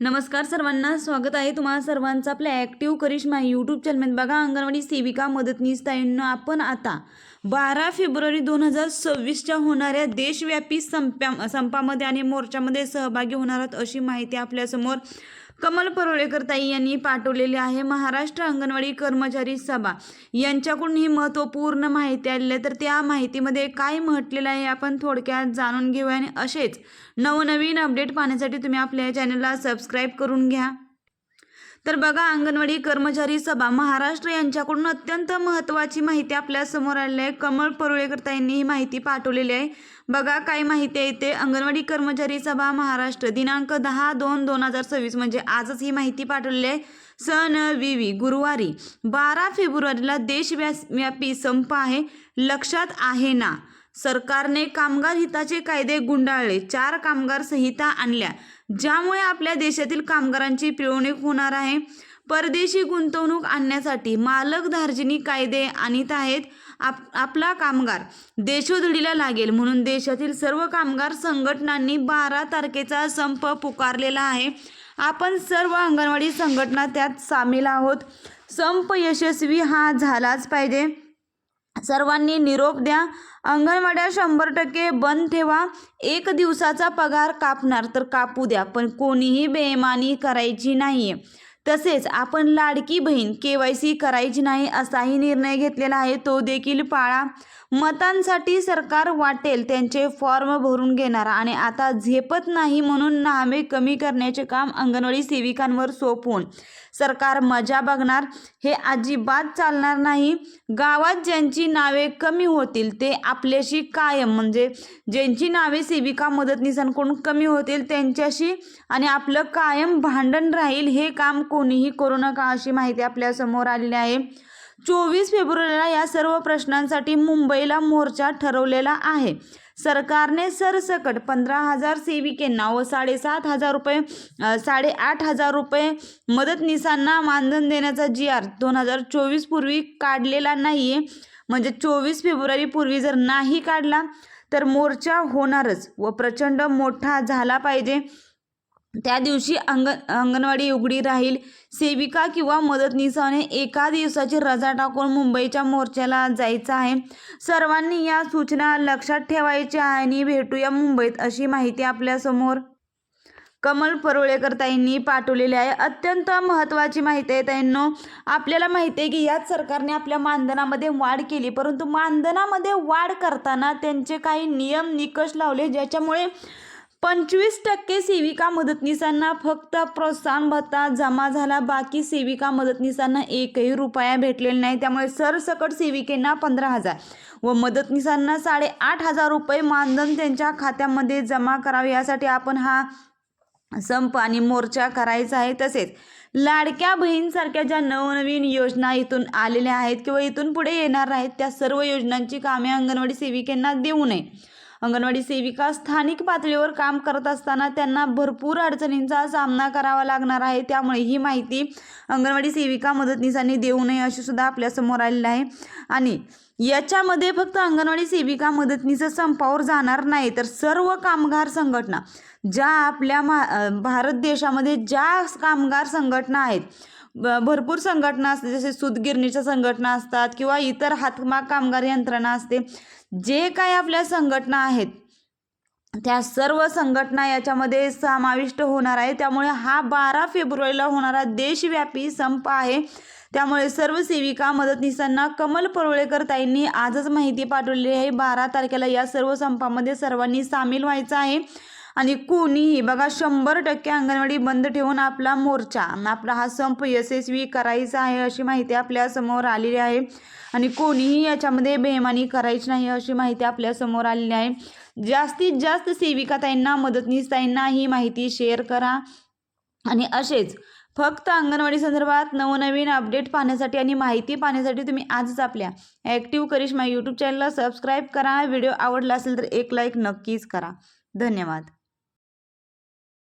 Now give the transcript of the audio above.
नमस्कार सर्वांना स्वागत आहे तुम्हाला सर्वांचं आपल्या ॲक्टिव्ह करिश्मा यूट्यूब चॅनलमध्ये बघा अंगणवाडी सेविका मदतनीस ताईंना आपण आता बारा फेब्रुवारी दोन हजार सव्वीसच्या होणाऱ्या देशव्यापी संप्या संपामध्ये आणि मोर्चामध्ये सहभागी होणार आहात अशी माहिती आपल्यासमोर कमल परोळेकर ताई यांनी पाठवलेली आहे. महाराष्ट्र अंगणवाडी कर्मचारी सभा. यांच्याकडून ही महत्त्वपूर्ण माहिती आलेली आहे. तर त्या माहितीमध्ये काय म्हटलेलं आहे आपण थोडक्यात जाणून घेऊया. आणि असेच नवनवीन अपडेट पाहण्यासाठी तुम्ही आपल्या चॅनलला सबस्क्राईब करून घ्या. तर बघा अंगणवाडी कर्मचारी सभा महाराष्ट्र यांच्याकडून अत्यंत महत्त्वाची माहिती आपल्यासमोर आलेली आहे. कमळ परुळेकर ताईंनी ही माहिती पाठवलेली आहे. बघा काय माहिती आहे ते अंगणवाडी कर्मचारी सभा महाराष्ट्र दिनांक दहा दोन दोन हजार सव्वीस म्हणजे आजच ही माहिती पाठवलेली आहे. सन विवी गुरुवारी. बारा फेब्रुवारीला देशव्यापी संप आहे. लक्षात आहे ना? सरकारने कामगार हिताचे कायदे गुंडाळले चार कामगार संहिता आणल्या. ज्यामुळे आपल्या देशातील कामगारांची पिळवणूक होणार आहे. परदेशी गुंतवणूक आणण्यासाठी मालक धार्जिनी कायदे आणीत आहेत. आप आपला कामगार देशोधडीला लागेल म्हणून देशातील सर्व कामगार संघटनांनी बारा तारखेचा संप पुकारलेला आहे. आपण सर्व अंगणवाडी संघटना त्यात सामील आहोत. संप यशस्वी हा झालाच पाहिजे. सर्वांनी निरोप द्या. अंगणवाड्या शंभर टक्के बंद ठेवा. एक दिवसाचा पगार कापणार तर कापू द्या पण कोणीही बेमानी करायची नाही तसेच आपण लाडकी बहीण के वाय सी करायची नाही असाही निर्णय घेतलेला आहे तो देखील पाळा. मतांसाठी सरकार वाटेल त्यांचे फॉर्म भरून घेणार आणि आता झेपत नाही म्हणून नामे कमी करण्याचे काम अंगणवाडी सेविकांवर सोपवून सरकार मजा बघणार हे अजिबात चालणार नाही. गावात ज्यांची नावे कमी होतील ते आपल्याशी कायम म्हणजे ज्यांची नावे सेविका मदतनीसांकडून कमी होतील त्यांच्याशी आणि आपलं कायम भांडण राहील हे काम कोणीही करू नका अशी माहिती आपल्यासमोर आलेली आहे. चोवीस फेब्रुवारीला या सर्व प्रश्नांसाठी मुंबईला मोर्चा ठरवलेला आहे. सरकारने सरसकट पंधरा हजार सेविकेंना व साडेसात हजार रुपये साडेआठ हजार रुपये मदतनीसांना मानधन देण्याचा जी आर दोन हजार चोवीस पूर्वी काढलेला नाही आहे म्हणजे चोवीस फेब्रुवारी पूर्वी जर नाही काढला तर मोर्चा होणारच व प्रचंड मोठा झाला पाहिजे. त्या दिवशी अंग अंगणवाडी उघडी राहील. सेविका किंवा मदतनीसाने एका दिवसाची रजा टाकून मुंबईच्या मोर्चाला जायचं आहे. सर्वांनी या सूचना लक्षात ठेवायच्या आहे आणि भेटूया मुंबईत अशी माहिती आपल्यासमोर कमल परुळेकर ताईंनी पाठवलेली आहे. अत्यंत महत्त्वाची माहिती आहे ताईंनो. आपल्याला माहिती आहे की याच सरकारने आपल्या मानधनामध्ये वाढ केली परंतु मानधनामध्ये वाढ करताना त्यांचे काही नियम निकष लावले ज्याच्यामुळे पंचवीस टक्के सेविका मदतनीसांना फक्त प्रोत्साहन भत्ता जमा झाला. बाकी सेविका मदतनीसांना एकही रुपया भेटलेला नाही. त्यामुळे सरसकट सेविकेंना पंधरा हजार व मदतनीसांना साडेआठ हजार रुपये मानधन त्यांच्या खात्यामध्ये जमा करावे. यासाठी आपण हा संप आणि मोर्चा करायचा आहे. तसेच लाडक्या बहीणसारख्या ज्या नवनवीन योजना इथून आलेल्या आहेत किंवा इथून पुढे येणार आहेत त्या सर्व योजनांची कामे अंगणवाडी सेविकांना देऊ नये. अंगणवाडी सेविका स्थानिक पातळीवर काम करत असताना त्यांना भरपूर अडचणींचा सामना करावा लागणार आहे. त्यामुळे ही माहिती अंगणवाडी सेविका मदतनीसांनी देऊ नये अशी सुद्धा आपल्यासमोर आलेलं आहे. आणि याच्यामध्ये फक्त अंगणवाडी सेविका मदतनीचं संपावर जाणार नाही तर सर्व कामगार संघटना ज्या आपल्या मा भारत देशामध्ये ज्या कामगार संघटना आहेत भरपूर संघटना असते जसे सूतगिरणीच्या संघटना असतात किंवा इतर हातमाग कामगार यंत्रणा असते जे काय आपल्या संघटना आहेत त्या सर्व संघटना याच्यामध्ये समाविष्ट होणार आहे. त्यामुळे हा बारा फेब्रुवारीला होणारा देशव्यापी संप आहे. त्यामुळे सर्व सेविका मदतनीसांना कमल परुळेकर ताईंनी आजच माहिती पाठवलेली आहे. बारा तारखेला या सर्व संपामध्ये सर्वांनी सामील व्हायचं आहे. आणि कोणीही बघा शंभर टक्के अंगणवाडी बंद ठेवून आपला मोर्चा आपला हा संप यशस्वी करायचा आहे अशी माहिती आपल्यासमोर आलेली आहे. आणि कोणीही याच्यामध्ये बेमानी करायची नाही अशी माहिती आपल्यासमोर आलेली आहे. जास्तीत जास्त सेविका ताईंना मदतनीस ताईंना ही माहिती शेअर करा. आणि असेच फक्त अंगणवाडी संदर्भात नवनवीन अपडेट पाहण्यासाठी आणि माहिती पाहण्यासाठी तुम्ही आजच आपल्या ॲक्टिव्ह करिश्मा यूट्यूब चॅनलला सबस्क्राईब करा. व्हिडिओ आवडला असेल तर एक लाईक नक्कीच करा. धन्यवाद.